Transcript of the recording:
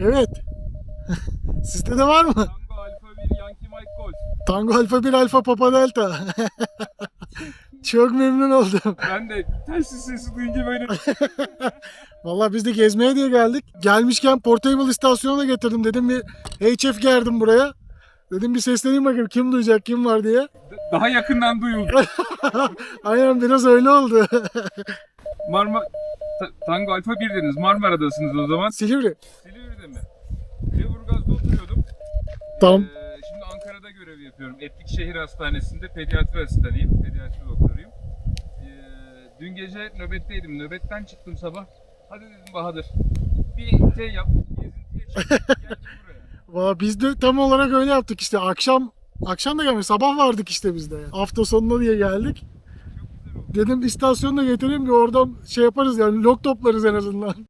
Evet. Sizde de var mı? Tango Alfa 1 Yankee Mike Golf. Tango Alfa 1 Alfa Papa Delta. Çok memnun oldum. Ben de telsiz sesi duyunca böyle Vallahi biz de gezmeye diye geldik. Gelmişken Portable istasyonu da getirdim. Dedim bir HF gerdim buraya. Dedim bir sesleneyim bakayım kim duyacak kim var diye. daha yakından duyuldu. Aynen biraz öyle oldu. Marmara Ta- Tango Alfa 1 dediniz. Marmara'dasınız o zaman. Silivri. Silivri'de Tamam. Ee, şimdi Ankara'da görev yapıyorum. Etlik Şehir Hastanesi'nde pediatri asistanıyım. Pediatri doktoruyum. Ee, dün gece nöbetteydim. Nöbetten çıktım sabah. Hadi dedim Bahadır. Bir şey yap. Gezintiye çık. Gel buraya. Biz de tam olarak öyle yaptık işte. Akşam akşam da gelmiş. Sabah vardık işte biz de. Hafta sonuna diye geldik. Dedim istasyonu da getireyim ki oradan şey yaparız yani log toplarız en azından.